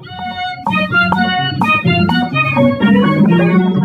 Thank you.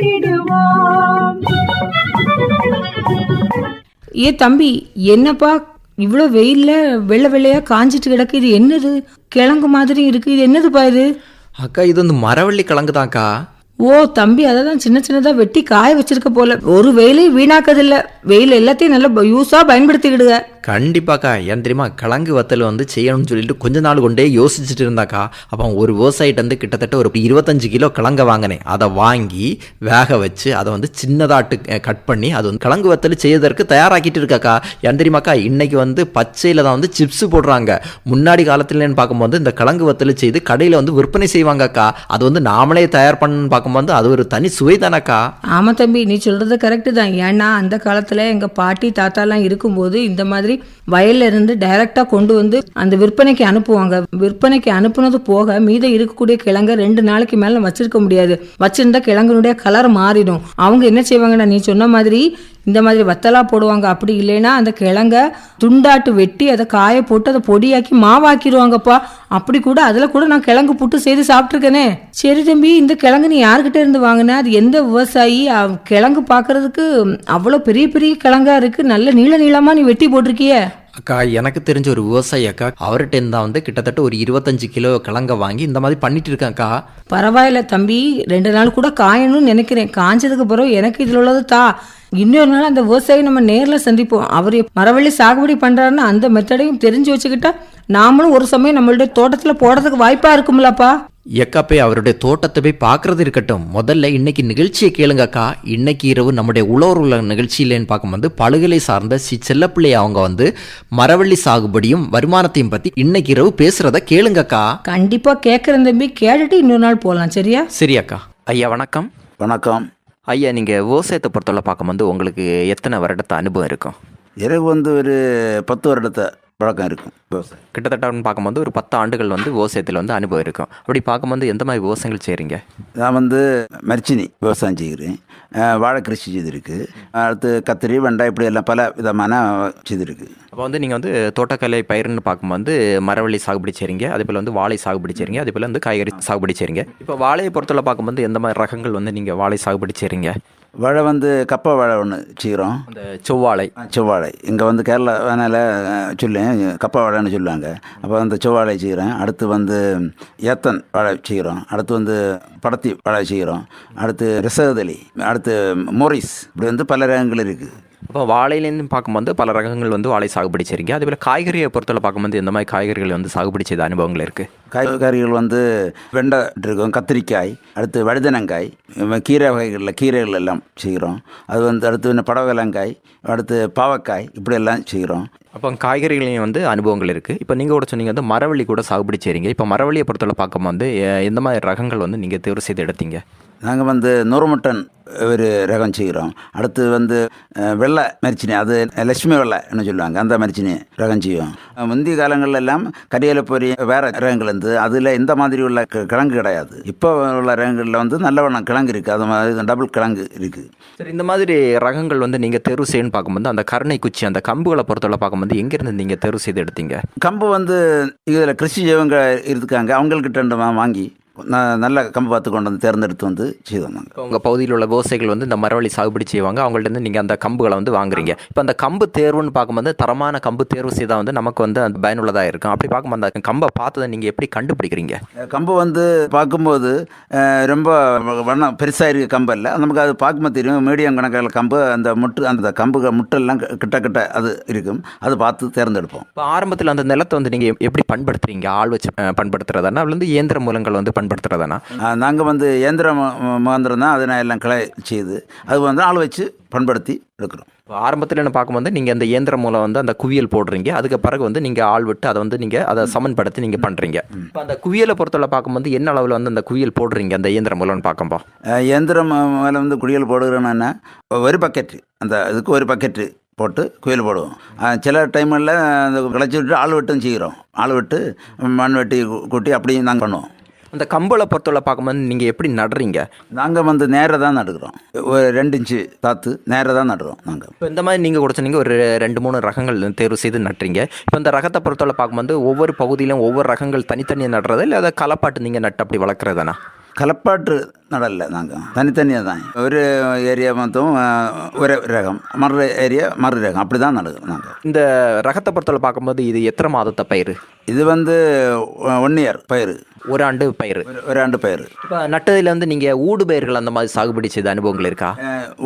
கேட்டிடுவோம் ஏ தம்பி என்னப்பா இவ்வளோ வெயில்ல வெள்ளை வெள்ளையா காஞ்சிட்டு கிடக்கு? இது என்னது? கிழங்கு மாதிரி இருக்கு. இது என்னதுப்பா இது? அக்கா இது வந்து மரவள்ளி கிழங்குதான்க்கா. ஓ தம்பி அதை தான் சின்ன சின்னதா வெட்டி காய வச்சிருக்க போல. ஒரு வெயிலையும் வீணாக்கதில்ல வெயில் எல்லாத்தையும் நல்லா யூஸா பயன்படுத்திக்கிடுங்க. கண்டிப்பாக்கா. ஏன் தெரியுமா? கிழங்கு வத்தல் வந்து செய்யணும்னு சொல்லிட்டு கொஞ்ச நாள் கொண்டே யோசிச்சுட்டு இருந்தாக்கா அப்போ ஒரு விவசாயிட்ட வந்து கிட்டத்தட்ட ஒரு இருபத்தஞ்சு கிலோ கிழங்க வாங்கினேன். அதை வாங்கி வேக வச்சு அதை வந்து சின்னதாட்டு கட் பண்ணி அது வந்து கிழங்கு வத்தல் செய்யறதற்கு தயாராக்கிட்டு இருக்காக்கா. ஏன் தெரியுமாக்கா? இன்னைக்கு வந்து பச்சையில் தான் வந்து சிப்ஸ் போடுறாங்க. முன்னாடி காலத்துலன்னு பார்க்கும்போது இந்த கிழங்கு வத்தல் செய்து கடையில் வந்து விற்பனை செய்வாங்கக்கா. அது வந்து நாமளே தயார் பண்ணணும்னு பார்க்கும்போது அது ஒரு தனி சுவை தானக்கா ஆமாம் தம்பி நீ சொல்கிறது கரெக்டு தான். ஏன்னா அந்த காலத்தில் எங்கள் பாட்டி தாத்தாலாம் இருக்கும்போது இந்த மாதிரி வயல்ல இருந்து டைரக்டா கொண்டு வந்து அந்த விற்பனைக்கு அனுப்புவாங்க. விற்பனைக்கு அனுப்புனது போக மீதம் இருக்கக்கூடிய கிழங்க ரெண்டு நாளைக்கு மேல வச்சிருக்க முடியாது. வச்சிருந்தா கிழங்குனுடைய கலர் மாறிடும். அவங்க என்ன செய்வாங்கன்னா நீ சொன்ன மாதிரி இந்த மாதிரி வத்தலா போடுவாங்க. அப்படி இல்லைன்னா அந்த கிழங்க துண்டாட்டு வெட்டி அதை காய போட்டு அதை பொடியாக்கி மாவாக்கிடுவாங்கப்பா அப்படி கூட அதில் கூட நான் கிழங்கு புட்டு செய்து சாப்பிட்ருக்கேனே சரி தம்பி இந்த கிழங்கு நீ யார்கிட்ட இருந்து வாங்கின? அது எந்த விவசாயி? கிழங்கு பார்க்கறதுக்கு அவ்வளோ பெரிய பெரிய கிழங்கா இருக்குது நல்ல நீள நீளமாக நீ வெட்டி போட்டிருக்கியே. அக்கா எனக்கு தெரிஞ்ச ஒரு விவசாயி அக்கா அவர்கிட்ட இருந்தா வந்து கிட்டத்தட்ட ஒரு இருபத்தஞ்சு கிலோ கிழங்க வாங்கி இந்த மாதிரி பண்ணிட்டு இருக்கேன்க்கா பரவாயில்ல தம்பி ரெண்டு நாள் கூட காயணும்னு நினைக்கிறேன். காஞ்சதுக்கு பிறகு எனக்கு இதில் உள்ளது தா. இன்னொரு நாள் அந்த விவசாயி நம்ம நேர்ல சந்திப்போம். அவர் மரவள்ளி சாகுபடி பண்றாருன்னா அந்த மெத்தடையும் தெரிஞ்சு வச்சுக்கிட்டா நாமளும் ஒரு சமயம் நம்மளுடைய தோட்டத்துல போடுறதுக்கு வாய்ப்பா இருக்கும்லப்பா. எக்கா போய் அவருடைய தோட்டத்தை போய் பார்க்கறது இருக்கட்டும். முதல்ல இன்னைக்கு நிகழ்ச்சியை கேளுங்கக்கா இன்னைக்கு இரவு நம்முடைய உழவர் உள்ள நிகழ்ச்சியிலேன்னு பார்க்கும்போது பழுகலை சார்ந்த சி செல்லப்பிள்ளை அவங்க வந்து மரவள்ளி சாகுபடியும் வருமானத்தையும் பத்தி இன்னைக்கு இரவு பேசுறத கேளுங்கக்கா கண்டிப்பா கேட்கறேன் தம்பி. கேட்டுட்டு இன்னொரு நாள் போகலாம் சரியா? சரி அக்கா. ஐயா வணக்கம். வணக்கம். ஐயா நீங்கள் விவசாயத்தை பொறுத்தவரை பார்க்கும்போது உங்களுக்கு எத்தனை வருடத்து அனுபவம் இருக்கும்? எனக்கு வந்து ஒரு பத்து வருடத்தை பழக்கம் இருக்கும். விவசாயம் கிட்டத்தட்ட பார்க்கும்போது ஒரு பத்து ஆண்டுகள் வந்து விவசாயத்தில் வந்து அனுபவம் இருக்கும். அப்படி பார்க்கும்போது எந்த மாதிரி விவசாயங்கள் செய்கிறீங்க நான் வந்து மரிச்சினி விவசாயம் செய்கிறேன். வாழை கிருஷி செய்திருக்கு. அடுத்து கத்திரி வெண்டாய் இப்படி எல்லாம் பல விதமான செய்திருக்கு. அப்போ வந்து நீங்கள் வந்து தோட்டக்கலை பயிர்னு பார்க்கும்போது மரவள்ளி சாகுபடி செய்கிறீங்க அதே போல் வந்து வாழை சாகுபடி செய்கிறீங்க அதே போல் வந்து காய்கறி சாகுபடி செய்கிறீங்க இப்போ வாழையை பொறுத்தவரை பார்க்கும்போது எந்த மாதிரி ரகங்கள் வந்து நீங்கள் வாழை சாகுபடி செய்கிறீங்க வாழை வந்து கப்பை வாழை ஒன்று செய்கிறோம் அந்த செவ்வாழை. செவ்வாழை. இங்கே வந்து கேரளா வேணால சொல்லேன் கப்பை வாழைன்னு சொல்லுவாங்க. அப்போ அந்த செவ்வாழை செய்கிறேன் அடுத்து வந்து ஏத்தன் வாழை செய்கிறோம் அடுத்து வந்து படத்தி வாழை செய்கிறோம் அடுத்து ரிசகதலி அடுத்து மோரிஸ். இப்படி வந்து பல ரகங்கள் இருக்குது அப்போ வாழையிலேருந்து பார்க்கும்போது பல ரகங்கள் வந்து வாழை சாகுபடி செய்கிறீங்க அதே போல் காய்கறியை பொறுத்தவரை பார்க்கும்போது எந்த மாதிரி காய்கறிகள் வந்து சாகுபடி செய்த அனுபவங்கள் இருக்குது காய்கறிகள் வந்து வெண்டை இருக்கும் கத்திரிக்காய் அடுத்து வழுதனங்காய் கீரை வகைகளில் கீரைகள் எல்லாம் செய்கிறோம் அது வந்து அடுத்து இன்னும் படவலங்காய் அடுத்து பாவக்காய் இப்படி எல்லாம் செய்கிறோம் அப்போ காய்கறிகளையும் வந்து அனுபவங்கள் இருக்குது இப்போ நீங்கள் கூட சொன்னீங்க வந்து மரவள்ளி கூட சாகுபடி செய்கிறீங்க இப்போ மரவள்ளியை பொறுத்தவரை பார்க்கும்போது எந்த மாதிரி ரகங்கள் வந்து நீங்கள் தேர்வு செய்து எடுத்தீங்க? நாங்கள் வந்து நூறுமட்டன் ஒரு ரகம் செய்கிறோம் அடுத்து வந்து வெள்ளை மரிச்சினி அது லட்சுமி வெள்ளைன்னு சொல்லுவாங்க அந்த மரிச்சினி ரகம் செய்வோம். அஹ், முந்தைய காலங்கள்ல எல்லாம் கரியலை பொறி வேறு ரகங்கள் இருந்து அதில் இந்த மாதிரி உள்ள கிழங்கு கிடையாது. இப்போ உள்ள ரகங்களில் வந்து நல்ல வண்ணம் கிழங்கு இருக்குது அது மாதிரி டபுள் கிழங்கு இருக்குது சரி இந்த மாதிரி ரகங்கள் வந்து நீங்கள் தேர்வு செய்யணும்னு பார்க்கும்போது அந்த கருணை குச்சி அந்த கம்புகளை பொறுத்தவரை பார்க்கும்போது எங்கேருந்து நீங்கள் தேர்வு செய்து எடுத்தீங்க? கம்பு வந்து இதில் கிருஷி ஜீவங்க இருக்காங்க வா- வாங்கி நல்ல கம்பு பார்த்து கொண்டு வந்து தேர்ந்தெடுத்து வந்து நாங்கள் இப்போ உங்கள் பகுதியில் உள்ள விவசாயிகள் வந்து இந்த மரவள்ளி சாகுபடி செய்வாங்க. அவங்கள்ட்ட இருந்து நீங்கள் அந்த கம்புகளை வந்து வாங்குறீங்க. இப்போ அந்த கம்பு தேர்வுன்னு பார்க்கும்போது தரமான கம்பு தேர்வு செய்தால் வந்து நமக்கு வந்து அது பயனுள்ளதாக இருக்கும். அப்படி பார்க்கும்போது அந்த கம்பை பார்த்ததை நீங்கள் எப்படி கண்டுபிடிக்கிறீங்க? கம்பு வந்து பார்க்கும்போது ரொம்ப வண்ணம் பெருசாக இருக்க கம்பு இல்லை நமக்கு அது பார்க்கும்போது தெரியும். மீடியம் கணக்கில் கம்பு அந்த முட்டு அந்த கம்பு முட்டெல்லாம் கிட்ட கிட்ட அது இருக்கும். அது பார்த்து தேர்ந்தெடுப்போம். இப்போ ஆரம்பத்தில் அந்த நிலத்தை வந்து நீங்கள் எப்படி பண்படுத்துறீங்க? ஆள் வச்சு அதுல வந்து இயந்திர மூலங்கள் வந்து பயன்படுத்துறதானா நாங்கள் வந்து இயந்திர முகாந்திரம் தான் அதை நான் எல்லாம் கிளை செய்து அது வந்து ஆள் வச்சு பண்படுத்தி எடுக்கிறோம் இப்போ ஆரம்பத்தில் பார்க்கும்போது நீங்கள் அந்த இயந்திரம் மூலம் வந்து அந்த குவியல் போடுறீங்க. அதுக்கு பிறகு வந்து நீங்கள் ஆள் விட்டு அதை வந்து நீங்கள் அதை சமன்படுத்தி நீங்கள் பண்ணுறீங்க இப்போ அந்த குவியலை பொறுத்தவரை பார்க்கும்போது என்ன அளவில் வந்து அந்த குவியல் போடுறீங்க அந்த இயந்திரம் மூலம்னு பார்க்கும்போ இயந்திரம் மேலே வந்து குடியல் போடுகிறோன்னா ஒரு பக்கெட்டு அந்த இதுக்கு ஒரு பக்கெட்டு போட்டு குயில் போடுவோம். சில டைமில் அந்த கிளச்சி விட்டு ஆள் வெட்டும் செய்கிறோம். ஆள் விட்டு மண் வெட்டி கூட்டி அப்படியும் நாங்கள் பண்ணுவோம். அந்த கம்பளை பொறுத்தவரை பார்க்கும்போது நீங்கள் எப்படி நடுறீங்க? நாங்கள் வந்து நேராக தான் நடுக்கிறோம் ஒரு ரெண்டு இன்ச்சு தாத்து நேராக தான் நடுறோம் நாங்கள் இப்போ இந்த மாதிரி நீங்கள் கூட சொன்னீங்க ஒரு ரெண்டு மூணு ரகங்கள் தேர்வு செய்து நட்டுறீங்க. இப்போ இந்த ரகத்தை பொறுத்தவரை பார்க்கும்போது ஒவ்வொரு பகுதியிலும் ஒவ்வொரு ரகங்கள் தனித்தனியாக நடுறதா இல்லை அதை களப்பாட்டு நீங்கள் நட்டு அப்படி வளர்க்குறதானா? கலப்பாட்டு நடல நாங்கள் தனித்தனியாக தான். ஒரு ஏரியா மொத்தம் ஒரு ரகம். மறு ஏரியா மறு ரகம். அப்படி தான் நடுக்கிறோம் நாங்கள் இந்த ரகத்தை பொறுத்தவரை பார்க்கும்போது இது எத்தனை மாதத்தை பயிர் இது வந்து ஒன் இயர் பயிர் ஒரு ஆண்டு பயிர் ஒரு ஆண்டு பயிர் இப்போ நட்டதுல வந்து நீங்கள் ஊடு பயிர்கள் அந்த மாதிரி சாகுபடி செய்த அனுபவங்கள் இருக்கா?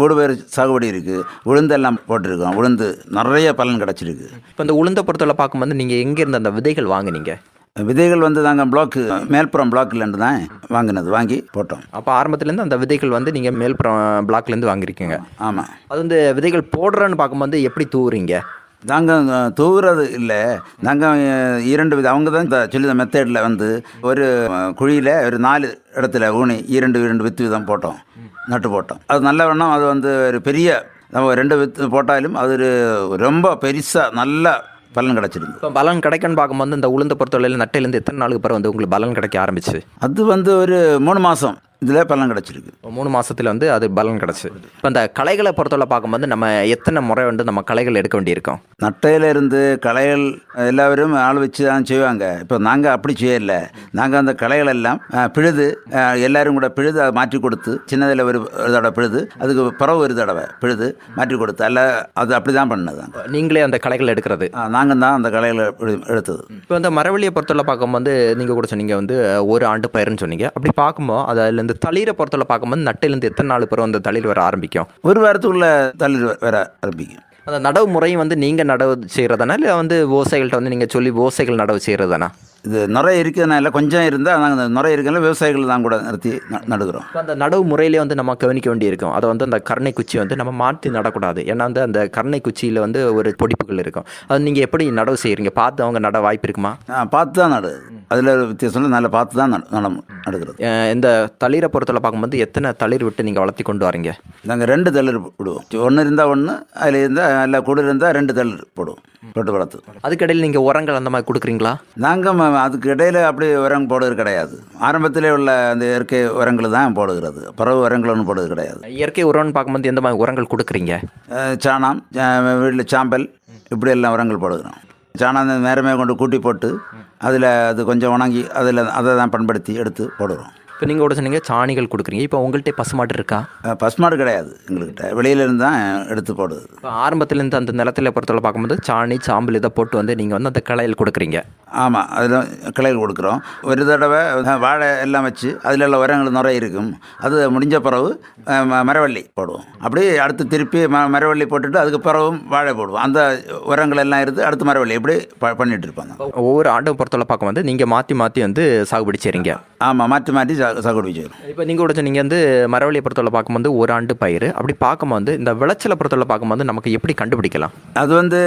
ஊடு பயிர் சாகுபடி இருக்குது உளுந்தெல்லாம் போட்டிருக்கோம். உளுந்து நிறைய பலன் கிடச்சிருக்கு. இப்போ இந்த உளுந்த பொறுத்தவரை பார்க்கும்போது நீங்கள் எங்கேருந்து அந்த விதைகள் வாங்குனீங்க? விதைகள் வந்து நாங்கள் பிளாக்கு மேல்புறம் பிளாக்லேருந்து தான் வாங்கினது வாங்கி போட்டோம். அப்போ ஆரம்பத்துலேருந்து அந்த விதைகள் வந்து நீங்கள் மேல்புறம் பிளாக்லேருந்து வாங்கியிருக்கீங்க. ஆமாம் அது வந்து விதைகள் போடுறேன்னு பார்க்கும்போது எப்படி தூவுறீங்க? நாங்கள் தூவுறது இல்லை. நாங்கள் இரண்டு வித அவங்க தான் இந்த சொல்லி மெத்தடில் வந்து ஒரு குழியில் ஒரு நாலு இடத்துல ஊனி இரண்டு இரண்டு வித்து விதம் போட்டோம். நட்டு போட்டோம். அது நல்ல வண்ணம் அது வந்து ஒரு பெரிய நம்ம ரெண்டு வித்து போட்டாலும் அது ஒரு ரொம்ப பெருசாக நல்ல பலன் கிடச்சிருக்கு இப்போ பலன் கிடைக்குன்னு பார்க்கும்போது இந்த உளுந்த பொறுத்தவரையில் நட்டையிலேருந்து எத்தனை நாளுக்கு பிறகு வந்து உங்களுக்கு பலன் கிடைக்க ஆரம்பிச்சு அது வந்து ஒரு மூணு மாதம் இதில் பலன் கிடச்சிருக்கு. மூணு மாசத்துல வந்து அது பலன் கிடச்சி. இப்போ இந்த களைகளை பொறுத்தவரை பார்க்கும்போது நம்ம எத்தனை முறை வந்து நம்ம களைகள் எடுக்க வேண்டியிருக்கோம்? நட்டையில இருந்து களைகள் எல்லாரும் ஆள் வச்சு தான் செய்வாங்க. இப்போ நாங்கள் அப்படி செய்யலை. நாங்கள் அந்த களைகள் எல்லாம் பிழுது எல்லாரும் கூட பிழுது அதை மாற்றி கொடுத்து சின்னதில் ஒரு தடவை பிழுது அதுக்கு பிறகு ஒரு தடவை பிழுது மாற்றி கொடுத்து அல்ல அது அப்படி தான் பண்ணது நீங்களே அந்த களைகள் எடுக்கிறது. நாங்கள் தான் அந்த களைகளை பிழு- எடுத்தது. இப்போ இந்த மரவழியை பொறுத்தவரை பார்க்கும்போது நீங்கள் கூட சொன்னீங்க வந்து ஒரு ஆண்டு பயிர்னு சொன்னீங்க. அப்படி பார்க்கும்போது அதில் இந்த தளிரை பொறுத்தவரை பார்க்கும்போது நட்டையிலேருந்து எத்தனை நாள் பிறகு அந்த தளிர் வர ஆரம்பிக்கும்? ஒரு வாரத்துக்குள்ள தள்ளி வர ஆரம்பிக்கும். அந்த நடவு முறையும் வந்து நீங்கள் நடவு செய்கிறதானா இல்லை வந்து விவசாயிகள்ட்ட வந்து நீங்கள் சொல்லி விவசாயிகள் நடவு செய்கிறதானா இது நிறைய இருக்கிறதுனால கொஞ்சம் இருந்தால் நாங்கள் அந்த நிறைய இருக்கிறதுனால விவசாயிகள் தான் கூட நிறுத்தி நடுகிறோம். அந்த நடவு முறையிலே வந்து நம்ம கவனிக்க வேண்டியிருக்கும். அதை வந்து அந்த கருணை குச்சி வந்து நம்ம மாற்றி நடக்கூடாது. ஏன்னா வந்து அந்த கருணை குச்சியில் வந்து ஒரு பொடிப்புகள் இருக்கும். அது நீங்கள் எப்படி நடவு செய்கிறீங்க பார்த்து அவங்க நட வாய்ப்பு இருக்குமா? பார்த்து தான் நடு. அதில் வித்தியாசம் நல்லா பார்த்து தான் நடு நட நடுகிறது. இந்த தளிரை பொறுத்தவரை பார்க்கும்போது எத்தனை தளிர் விட்டு நீங்கள் வளர்த்தி கொண்டு வரீங்க? நாங்கள் ரெண்டு தளிர் விடுவோம் ஒன்று இருந்தால் ஒன்று அதில் இருந்தால் இல்லை கூட இருந்தால் ரெண்டு தளிர் போடுவோம். போட்டு வளர்த்து. அதுக்கடையில் நீங்கள் உரங்கள் அந்த மாதிரி கொடுக்குறீங்களா? நாங்கள் அதுக்கு இடையில அப்படி உரம் போடுறது கிடையாது. ஆரம்பத்திலே உள்ள அந்த இயற்கை உரங்கள் தான் போடுகிறது. பிறகு உரங்கள் ஒன்றும் போடுறது கிடையாது. இயற்கை உரம்னு பார்க்கும்போது எந்த மாதிரி உரங்கள் கொடுக்குறீங்க? சாணம் வீட்டில் சாம்பல் இப்படி எல்லாம் உரங்கள் போடுகிறோம். சாணம் அந்த நேரமே கொண்டு கூட்டி போட்டு அதில் அது கொஞ்சம் உணங்கி அதில் அதை தான் பண்படுத்தி எடுத்து போடுறோம் இப்போ நீங்கள் கூட சொன்னீங்க சாணிகள் கொடுக்குறீங்க. இப்போ உங்கள்கிட்ட பசுமாடு இருக்கா? பசுமாடு கிடையாது எங்கள்கிட்ட. வெளியிலேருந்து தான் எடுத்து போடுது. இப்போ ஆரம்பத்துலேருந்து அந்த நிலத்தில் பொறுத்தவரை பார்க்கும்போது சாணி சாம்பல் இதை போட்டு வந்து நீங்கள் வந்து அந்த களையில் கொடுக்குறீங்க. ஆமாம் அதில் கிளைகள் கொடுக்குறோம். ஒரு தடவை வாழை எல்லாம் வச்சு அதில் உள்ள உரங்கள் நிறைய இருக்கும். அது முடிஞ்ச பிறகு மரவள்ளி போடுவோம். அப்படியே அடுத்து திருப்பி ம மரவள்ளி போட்டுட்டு அதுக்கு பிறகும் வாழை போடுவோம். அந்த உரங்கள் எல்லாம் எடுத்து அடுத்து மரவள்ளி இப்படி ப பண்ணிட்டு இருப்பாங்க ஒவ்வொரு ஆண்டும் பொறுத்தவரை பார்க்கும்போது நீங்கள் மாற்றி மாற்றி வந்து சாகுபடி செய்கிறீங்க ஆமாம் மாற்றி மாற்றி சாகுபடி செய்கிறோம் இப்போ நீங்கள் கூட சொன்னீங்க வந்து மரவழியை பொறுத்தவரை பார்க்கும்போது ஒரு ஆண்டு பயிர் அப்படி பார்க்கும்போது இந்த விளைச்சலை பொறுத்தவரை பார்க்கும்போது நமக்கு எப்படி கண்டுபிடிக்கலாம்? அது வந்து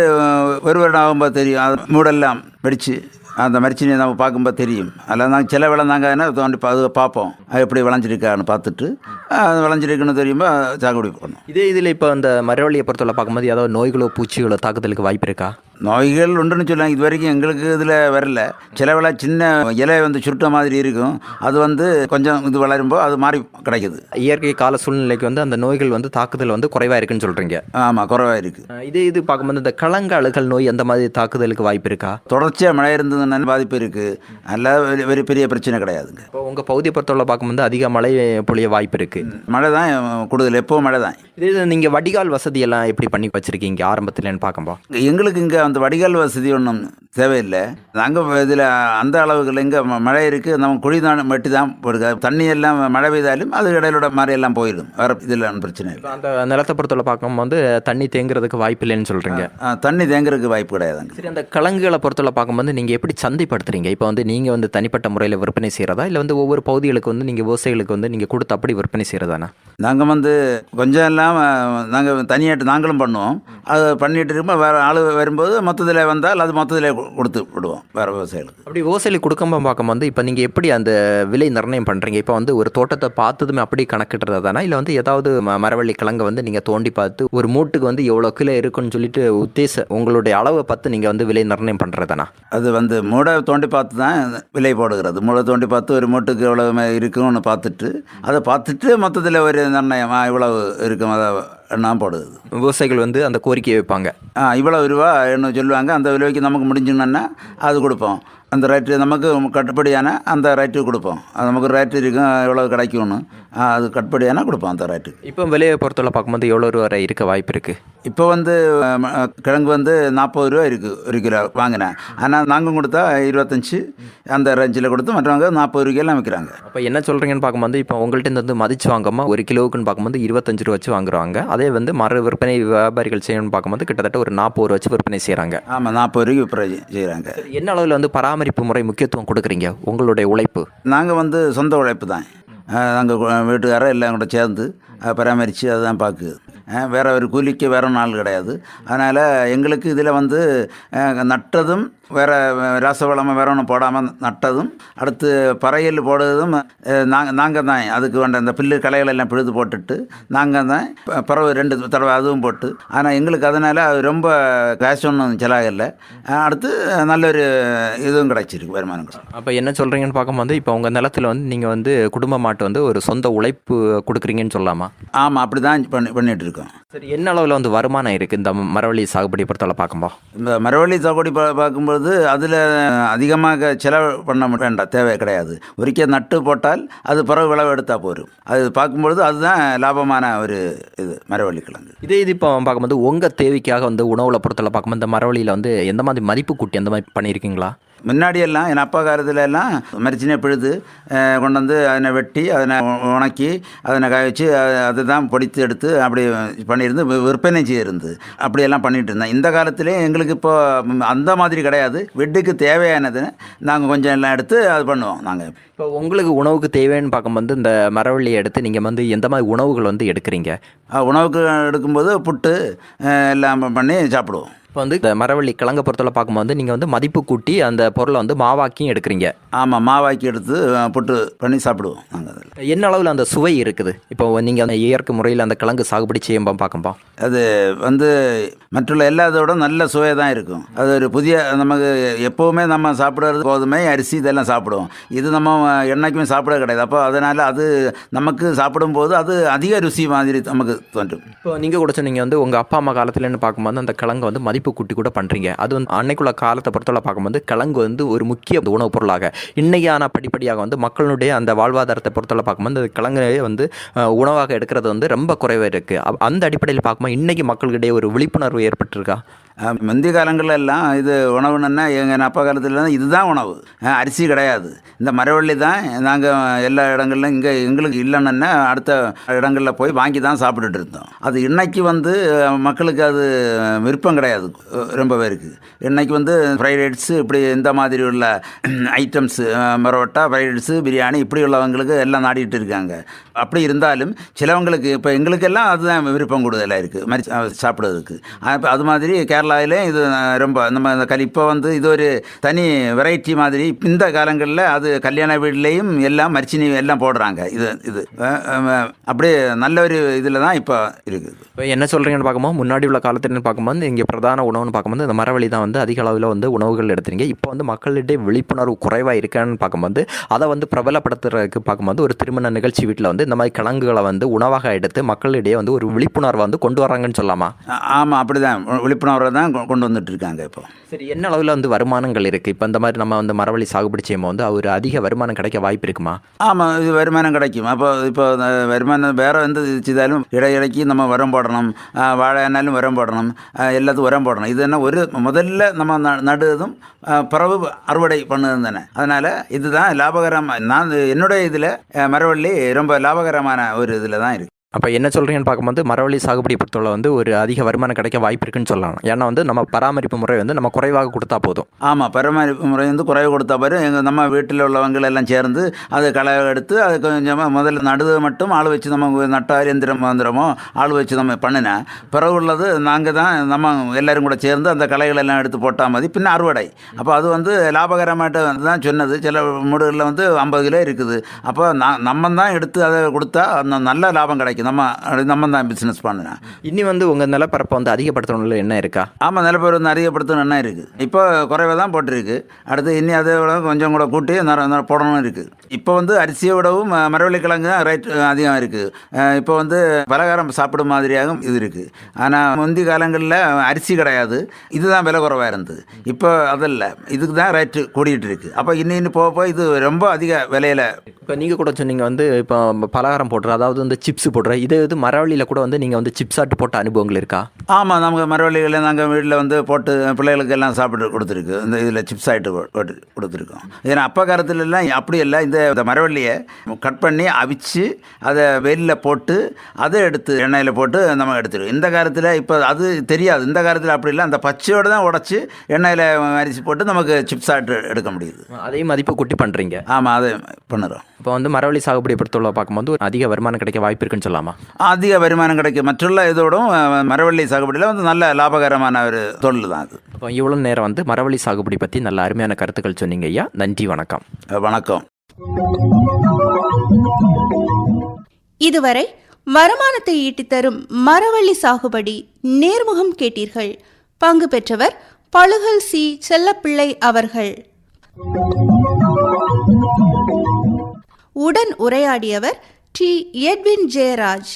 ஒரு வருடம் ஆகும்போது தெரியும். அது மூடெல்லாம் வெடித்து அந்த மரிச்சினியை நம்ம பார்க்கும்போது தெரியும். அதில் நாங்கள் சில விளைந்தாங்கன்னா தோண்டி அது பார்ப்போம். அது எப்படி விளைஞ்சிருக்கான்னு பார்த்துட்டு அது விளைஞ்சிருக்குன்னு தெரியுமா சாகுபடி பண்ணுவோம் இதே இதில் இப்போ இந்த மரவழியை பொறுத்தவரை பார்க்கும்போது ஏதாவது நோய்களோ பூச்சிகளோ தாக்குதலுக்கு வாய்ப்பு இருக்கா? நோய்கள் உண்டுன்னு சொல்லுவாங்க இது வரைக்கும் எங்களுக்கு இதில் வரல. சில வேளை சின்ன இலை வந்து சுருட்ட மாதிரி இருக்கும். அது வந்து கொஞ்சம் இது வளரும்போது அது மாறி கிடைக்குது. இயற்கை கால சூழ்நிலைக்கு வந்து அந்த நோய்கள் வந்து தாக்குதல் வந்து குறைவாக இருக்குன்னு சொல்கிறீங்க ஆமாம் குறைவாக இருக்குது இதே இது பார்க்கும்போது இந்த கலங்க அழுகல் நோய் அந்த மாதிரி தாக்குதலுக்கு வாய்ப்பு இருக்கா? தொடர்ச்சியாக மழை இருந்ததுன்னா பாதிப்பு இருக்குது அல்ல பெரிய- பெரிய பிரச்சனை கிடையாதுங்க. இப்போ உங்கள் பகுதியை பொறுத்தவரை பார்க்கும்போது அதிக மழை பொழிய வாய்ப்பு இருக்குது மழை தான் கூடுதல் எப்போவும் மழை தான். இதே நீங்கள் வடிகால் வசதி எல்லாம் எப்படி பண்ணி வச்சுருக்கீங்க ஆரம்பத்துலன்னு பார்க்கும்போது? எங்களுக்கு இங்கே அந்த வடிகால் வசதி ஒன்றும் தேவையில்லை. நாங்கள் இதில் அந்த அளவுக்கு இங்கே மழை இருக்குது நம்ம குழி தான் வெட்டி தான் போடுங்க தண்ணி எல்லாம் மழை பெய்தாலும் அது இடையிலோட மாதிரி எல்லாம் போயிடும். வேறு இதில் பிரச்சனை இல்லை. அந்த நிலத்தை பொறுத்தவரை பார்க்கும்போது தண்ணி தேங்குறதுக்கு வாய்ப்பு இல்லைன்னு சொல்கிறீங்க தண்ணி தேங்குறதுக்கு வாய்ப்பு கிடையாதுங்க சரி அந்த கிழங்குகளை பொறுத்தவரை பார்க்கும்போது நீங்கள் எப்படி சந்தைப்படுத்துறீங்க? இப்போ வந்து நீங்கள் வந்து தனிப்பட்ட முறையில் விற்பனை செய்கிறதா இல்லை வந்து ஒவ்வொரு பகுதிகளுக்கு வந்து நீங்கள் விவசாயிகளுக்கு வந்து நீங்கள் கொடுத்து அப்படி விற்பனை செய்கிறதானா நாங்கள் வந்து கொஞ்சம் எல்லாம் நாங்கள் தனியாட்டு நாங்களும் பண்ணுவோம். அது பண்ணிட்டு இருக்கும்போது வேறு ஆள் வரும்போது மொத்தத்தில் வந்தால் அது மொத்தத்தில் கொடுத்து விடுவோம் வேறு விவசாயிகளுக்கு. அப்படி விவசாயிகளுக்கு கொடுக்கும்போது பார்க்கும்போது இப்போ நீங்கள் எப்படி அந்த விலை நிர்ணயம் பண்ணுறீங்க இப்போ வந்து ஒரு தோட்டத்தை பார்த்ததுமே அப்படி கணக்கிடுறதா தானே? இல்லை வந்து ஏதாவது ம- மரவள்ளி கிழங்கை வந்து நீங்கள் தோண்டி பார்த்து ஒரு மூட்டுக்கு வந்து எவ்வளோ கிலோ இருக்குன்னு சொல்லிட்டு உத்தேச உங்களுடைய அளவை பார்த்து நீங்கள் வந்து விலை நிர்ணயம் பண்ணுறதானா அது வந்து மூடை தோண்டி பார்த்து தான் விலை போடுகிறது. மூடை தோண்டி பார்த்து ஒரு மூட்டுக்கு எவ்வளவு இருக்குன்னு பார்த்துட்டு அதை பார்த்துட்டு மொத்தத்தில் ஒரு நிர்ணயம் ஆ, இவ்வளவு இருக்கும் அதை எண்ணாம் போடுது விவசாயிகள் வந்து அந்த கோரிக்கையை வைப்பாங்க. ஆ இவ்வளோ ரூபா என்ன சொல்லுவாங்க அந்த விலைக்கு நமக்கு முடிஞ்சுன்னா அது கொடுப்போம். அந்த ரேட்டு நமக்கு கட்டுப்படியான அந்த ரேட்டு கொடுப்போம். அது நமக்கு ரேட்டு இருக்கும் எவ்வளோ கிடைக்கும்னு. அது கட்டுப்படியான கொடுப்போம் அந்த ரேட்டு இப்போ விலையை பொறுத்தவரை பார்க்கும்போது எவ்வளோ ரூபா வரை இருக்க வாய்ப்பு இருக்குது இப்போ வந்து கிழங்கு வந்து நாற்பது ரூபா இருக்குது ஒரு கிலோ வாங்கினேன் ஆனால் நாங்கள் கொடுத்தா இருபத்தஞ்சி அந்த ரேஞ்சில் கொடுத்து மற்றவங்க நாற்பது ரூபாய்க்கெல்லாம் விற்கிறாங்க அப்போ என்ன சொல்கிறீங்கன்னு பார்க்கும்போது இப்போ உங்கள்கிட்ட வந்து மதிச்சு வாங்காமல் ஒரு கிலோவுக்குன்னு பார்க்கும்போது இருபத்தஞ்சு ரூபா வச்சு வாங்குறாங்க. அதே வந்து மர விற்பனை வியாபாரிகள் செய்யணும்னு பார்க்கும்போது கிட்டத்தட்ட ஒரு நாற்பது ரூபா வச்சு விற்பனை செய்கிறாங்க ஆமாம் நாற்பது ரூபாய்க்கு விற்பனை செய்கிறாங்க என்ன அளவில் வந்து பராமரிப்பு முறை முக்கியத்துவம் கொடுக்குறீங்க? உங்களுடைய உழைப்பு? நாங்கள் வந்து சொந்த உழைப்பு தான். நாங்கள் வீட்டுக்காரர் எல்லாம் கூட சேர்ந்து அஹ், பராமரித்து அதுதான் பார்க்குது அஹ், வேற ஒரு கூலிக்கு வேற நாள் கிடையாது. அதனால் எங்களுக்கு இதில் வந்து நட்டதும் வேற ராசவளமாக வேற ஒன்றும் போடாமல் நட்டதும் அடுத்து பறையல் போடுறதும் நாங்கள் நாங்கள் தான் அதுக்கு வேண்ட இந்த புல்லு களைகள் எல்லாம் பிழுது போட்டுட்டு நாங்கள் தான் பறவை ரெண்டு தடவை அதுவும் போட்டு. ஆனால் எங்களுக்கு அதனால் அது ரொம்ப காசு ஒன்றும் செலவில்லை அஹ், அடுத்து நல்லொரு இதுவும் கிடைச்சிருக்கு வருமானம் அப்போ என்ன சொல்கிறீங்கன்னு பார்க்கும்போது இப்போ உங்கள் நிலத்தில் வந்து நீங்கள் வந்து குடும்ப மாட்டு வந்து ஒரு சொந்த உழைப்பு கொடுக்குறீங்கன்னு சொல்லலாமா? ஆமாம் அப்படி தான் பண்ணி பண்ணிகிட்டு இருக்கோம். சரி என்ன அளவில் வந்து வருமானம் இருக்குது இந்த மரவள்ளி சாகுபடி பொறுத்தவரை பார்க்கும்போது. இந்த மரவள்ளி சாகுபடி பா அதாவது அதில் அதிகமாக செலவு பண்ண வேண்டாம் தேவை கிடையாது. ஒரிக்க நட்டு போட்டால் அது பிறகு விளவு எடுத்தால் போரும் அது பார்க்கும்பொழுது அதுதான் லாபமான ஒரு இது மரவள்ளி கிழங்கு. இதே இது இப்போ பார்க்கும்போது உங்கள் தேவைக்காக வந்து உணவுல பொறுத்தவரை பார்க்கும்போது இந்த மரவள்ளியில் வந்து எந்த மாதிரி மதிப்பு கூட்டி அந்த மாதிரி பண்ணியிருக்கீங்களா? முன்னாடியெல்லாம் என் அப்பா காலத்துல எல்லாம் மரிச்சினே பிழுது கொண்டு வந்து அதனை வெட்டி அதனை உணக்கி அதனை காய வச்சு அதை தான் பொடித்து எடுத்து அப்படி பண்ணியிருந்து விற்பனை செய்யிருந்து அப்படியெல்லாம் பண்ணிட்டு இருந்தேன். இந்த காலத்திலே எங்களுக்கு இப்போ அந்த மாதிரி கிடையாது. வெட்டுக்கு தேவையானது நாங்கள் கொஞ்சம் எல்லாம் எடுத்து அது பண்ணுவோம் நாங்கள் இப்போ உங்களுக்கு உணவுக்கு தேவைன்னு பார்க்கும்போது இந்த மரவள்ளியை எடுத்து நீங்கள் வந்து எந்த மாதிரி உணவுகள் வந்து எடுக்கிறீங்க? உணவுக்கு எடுக்கும்போது புட்டு எல்லாம் பண்ணி சாப்பிடுவோம். இப்போ வந்து இந்த மரவள்ளி கிழங்க பொறுத்தவரை பார்க்கும்போது நீங்கள் வந்து மதிப்பு கூட்டி அந்த பொருளை வந்து மாவாக்கியும் எடுக்கிறீங்க. ஆமாம் மாவாக்கி எடுத்து புட்டு பண்ணி சாப்பிடுவோம் நாங்கள் என்ன அளவில் அந்த சுவை இருக்குது? இப்போ நீங்கள் அந்த இயற்கை முறையில் அந்த கிழங்கு சாகுபடி செய்யும்போது பார்க்கும்போது. அது வந்து மற்றுள்ள எல்லாத்தோட நல்ல சுவை தான் இருக்கும். அது ஒரு புதிய நமக்கு எப்போவுமே நம்ம சாப்பிட்றது கோதுமை அரிசி இதெல்லாம் சாப்பிடுவோம். இது நம்ம என்னைக்குமே சாப்பிட கிடையாது. அப்போ அதனால் அது நமக்கு சாப்பிடும்போது அது அதிக ருசி மாதிரி நமக்கு தோன்றும். இப்போ நீங்கள் கூட சொன்னீங்க வந்து உங்கள் அப்பா அம்மா காலத்துலன்னு பார்க்கும்போது அந்த கிழங்கு வந்து மதிப்பு கூட்டி கூட பண்ணுறீங்க அது வந்து அன்னைக்குள்ள காலத்தை பொறுத்தவரை பார்க்கும்போது கிழங்கு வந்து ஒரு முக்கிய உணவுப் பொருளாக. இன்னைக்கான படிப்படியாக வந்து மக்களுடைய அந்த வாழ்வாதாரத்தை பொறுத்தவரை பார்க்கும்போது அந்த கிழங்கு வந்து உணவாக எடுக்கிறது வந்து ரொம்ப குறைவாக இருக்குது அந்த அடிப்படையில் பார்க்கும்போது இன்றைக்கி மக்களிடையே ஒரு விழிப்புணர்வு ஏற்பட்டிருக்கா? முந்தைய காலங்களில் எல்லாம் இது உணவுன்னா எங்கள் அப்பா காலத்தில் இதுதான் உணவு. அரிசி கிடையாது. இந்த மரவள்ளி தான் நாங்கள் எல்லா இடங்கள்லையும் இங்கே எங்களுக்கு இல்லைன்னா அடுத்த இடங்களில் போய் வாங்கி தான் சாப்பிட்டுட்டு இருந்தோம். அது இன்னைக்கு வந்து மக்களுக்கு அது விருப்பம் கிடையாது ரொம்ப பேருக்கு. இன்னைக்கு வந்து ஃப்ரைட் ரைட்ஸு இப்படி இந்த மாதிரி உள்ள ஐட்டம்ஸு மரோட்டா ஃப்ரைட் ரைட்ஸு பிரியாணி இப்படி உள்ளவங்களுக்கு எல்லாம் நாடிட்டு இருக்காங்க. அப்படி இருந்தாலும் சிலவங்களுக்கு இப்போ எங்களுக்கெல்லாம் அதுதான் விருப்பம் கூடுதலாக இருக்குது மாதிரி சாப்பிட்றதுக்கு. சாப்பிடுறதுக்கு அது மாதிரி கேரளாவிலே இது ரொம்ப நம்ம இந்த கல் இப்போ வந்து இது ஒரு தனி வெரைட்டி மாதிரி இந்த காலங்களில் அது கல்யாண வீட்லேயும் எல்லாம் மரிச்சினி எல்லாம் போடுறாங்க. இது இது. அப்படியே நல்ல ஒரு இதில் தான் இப்போ இருக்குது. இப்போ என்ன சொல்கிறீங்கன்னு பார்க்கும்போது முன்னாடி உள்ள காலத்துலன்னு பார்க்கும்போது இங்கே பிரதான உணவுன்னு பார்க்கும்போது இந்த மரவழி தான் வந்து அதிக அளவில் வந்து உணவுகள் எடுத்துறீங்க இப்போ வந்து மக்களிடையே விழிப்புணர்வு குறைவாக இருக்கான்னு பார்க்கும்போது அதை வந்து பிரபலப்படுத்துறதுக்கு பார்க்கும்போது ஒரு திருமண நிகழ்ச்சி வீட்டில் வந்து வந்து இந்த மாதிரி கிழங்குகளை வந்து உணவாக எடுத்து மக்களிடையே வந்து ஒரு விழிப்புணர்வை வந்து கொண்டு வராங்கன்னு சொல்லலாமா? ஆமாம் அப்படி தான் விழிப்புணர்வை தான் கொண்டு வந்துட்டு இருக்காங்க இப்போ. சரி என்ன அளவில் வந்து வருமானங்கள் இருக்குது இப்போ இந்த மாதிரி நம்ம வந்து மரவள்ளி சாகுபடி செய்யும்போது வந்து ஒரு அதிக வருமானம் கிடைக்க வாய்ப்பு இருக்குமா? ஆமாம் இது வருமானம் கிடைக்கும். அப்போ இப்போ வருமானம் வேறு எந்த இது செய்தாலும் இடையிடைக்கு நம்ம உரம் போடணும் வாழைனாலும் உரம் போடணும் எல்லாத்துக்கும் உரம் போடணும். இது என்ன ஒரு முதல்ல நம்ம ந- நடுவதும் ஆ, பிறகு அறுவடை பண்ணதும் தானே. அதனால் இதுதான் லாபகரமாக நான் என்னுடைய இதில் மரவள்ளி ரொம்ப லாபகரமான ஒரு இதில் தான் இருக்குது அப்போ என்ன சொல்கிறீங்கன்னு பார்க்கும்போது மரவள்ளி சாகுபடி பொறுத்தவரை வந்து ஒரு அதிக வருமானம் கிடைக்க வாய்ப்பு இருக்குன்னு சொல்லலாம். ஏன்னா வந்து நம்ம பராமரிப்பு முறை வந்து நம்ம குறைவாக கொடுத்தா போதும். ஆமாம் பராமரிப்பு முறை வந்து குறைவு கொடுத்தா பாரு எங்கள் நம்ம வீட்டில் உள்ளவங்கள் எல்லாம் சேர்ந்து அதை களை எடுத்து அது கொஞ்சமாக முதல்ல நடுவு மட்டும் ஆள் வச்சு நம்ம நட்டார் எந்திரம் மந்திரமோ ஆள் வச்சு நம்ம பண்ணினேன் பிறகு உள்ளது நாங்கள் தான் நம்ம எல்லோரும் கூட சேர்ந்து அந்த களைகள் எல்லாம் எடுத்து போட்டால் மதி பின்ன அறுவடை. அப்போ அது வந்து லாபகரமாகிட்ட வந்து தான் சொன்னது. சில மூடுகளில் வந்து ஐம்பது கிலோ இருக்குது. அப்போ நான் நம்ம தான் எடுத்து அதை கொடுத்தா நல்ல லாபம் கிடைக்கும் நம்ம நம்ம தான் பிஸ்னஸ் பண்ணினா இனி வந்து உங்கள் நிலப்பரப்பை வந்து அதிகப்படுத்தணும்ல என்ன இருக்கா? ஆமாம் நிலப்பரப்பு வந்து அதிகப்படுத்தணும் என்ன இருக்குது இப்போ குறைவாக தான் போட்டிருக்கு. அடுத்து இன்னி அதை விட கொஞ்சம் கூட கூட்டி போடணும் இருக்குது இப்போ வந்து அரிசியை விடவும் மரவள்ளி கிழங்கு தான் ரேட் அதிகம் இருக்குது இப்போ வந்து பலகாரம் சாப்பிடும் மாதிரியாகவும் இது இருக்குது ஆனால் முந்தி காலங்களில் அரிசி கிடையாது. இதுதான் விலை குறைவாக இருந்தது. இப்போ அதில்ல. இதுக்கு தான் ரேட்டு கூடிட்டு இருக்கு. அப்போ இன்னும் இன்னும் போக போக இது ரொம்ப அதிக விலையில் இப்போ நீங்கள் கூட சொன்னீங்க வந்து இப்போ பலகாரம் போடுற அதாவது வந்து சிப்ஸ் போடுற இதே இது மரவள்ளியில் கூட வந்து நீங்கள் வந்து சிப்ஸ் ஆட்டு போட்ட அனுபவங்கள் இருக்கா? ஆமாம் நமக்கு மரவள்ளிகளை நாங்கள் வீட்டில் வந்து போட்டு பிள்ளைகளுக்கு எல்லாம் சாப்பிட்டு கொடுத்துருக்கு. இந்த இதில் சிப்ஸ் ஆகிட்டு போட்டு கொடுத்துருக்கோம். ஏன்னா அப்பா காலத்துல எல்லாம் அப்படி இல்லை. இந்த இந்த மரவள்ளியை கட் பண்ணி அவிச்சு அதை வெயிலில் போட்டு அதை எடுத்து எண்ணெயில் போட்டு நம்ம எடுத்துருக்கோம் இந்த காலத்தில் இப்போ அது தெரியாது. இந்த காலத்தில் அப்படி இல்லை. அந்த பச்சையோடு தான் உடச்சி எண்ணெயில் அரிசி போட்டு நமக்கு சிப்ஸ் ஆட்டு எடுக்க முடியுது. அதே மதிப்பு கூட்டி பண்ணுறீங்க ஆமாம் அதை பண்ணுறோம். இப்போ வந்து மரவள்ளி சாகுபடி பொறுத்தவரை பார்க்கும்போது ஒரு அதிக வருமானம் கிடைக்க வாய்ப்பு இருக்குன்னு சொல்லலாமா? அதிக வருமானம் கிடைக்கும். மற்றுள்ள இதோடும் மரவள்ளி சாகுபடியில் வந்து நல்ல லாபகரமான ஒரு தொழில் தான் அது. இப்போ இவ்வளோ நேரம் வந்து மரவள்ளி சாகுபடி பற்றி நல்ல அருமையான கருத்துக்கள் சொன்னீங்க ஐயா. நன்றி வணக்கம். வணக்கம். இதுவரை வருமானத்தை ஈட்டி தரும் மரவள்ளி சாகுபடி நேர்முகம் கேட்டீர்கள். பங்கு பெற்றவர் பழுகல் சி. செல்லப்பிள்ளை அவர்கள். உடன் உரையாடியவர் டி. எட்வின் ஜெயராஜ்.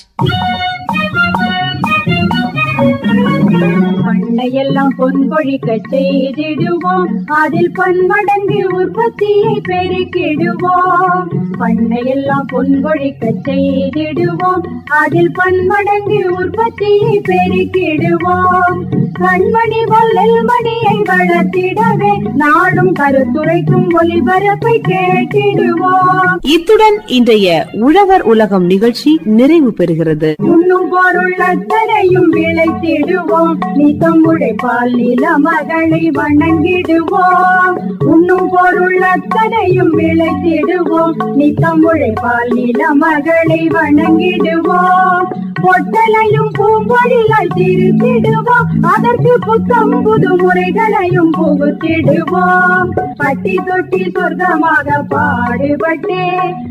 பண்ணையெல்லாம் பொன்பொழிக்க செய்திடுவோம். அதில் பன்மடங்கு உற்பத்தியை பெருக்கிடுவோம். பண்ணையெல்லாம் பொன்பொழிக்க செய்திடுவோம். அதில் பன்மடங்கு உற்பத்தியை பெருக்கிடுவோம். கண்மணி பொல்லில் மணியை வளர்த்திடவே நாடும் கருத்துரைக்கும் ஒளிபரப்பை கேட்டிடுவோம். இத்துடன் இன்றைய உழவர் உலகம் நிகழ்ச்சி நிறைவு பெறுகிறது. உண்ணும் பொருள் அத்தனையும் விளைத்திடுவோம். நித்தம் உழைப்பால் நில மகளை வணங்கிடுவோம். உண்ணும் பொருள் அத்தனையும் விளைத்திடுவோம் நித்தம் உழைப்பால் நில மகளை வணங்கிடுவோம். பொட்டலையும் பூம்பொழிலாய் திருத்திடுவோம் அதற்கு புத்தம் புது முறைகளையும் புகுத்திடுவோம் பட்டி தொட்டி சொர்க்கமாக பாடுபட்டே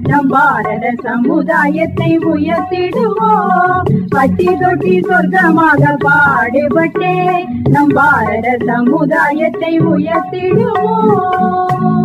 நம் பாரத சமுதாயத்தை உயர்த்திடுவோம் பட்டி தொட்டி சொர்க்கமாக பாடுபட்டே நம் பாரத சமுதாயத்தை உயர்த்திடுவோம்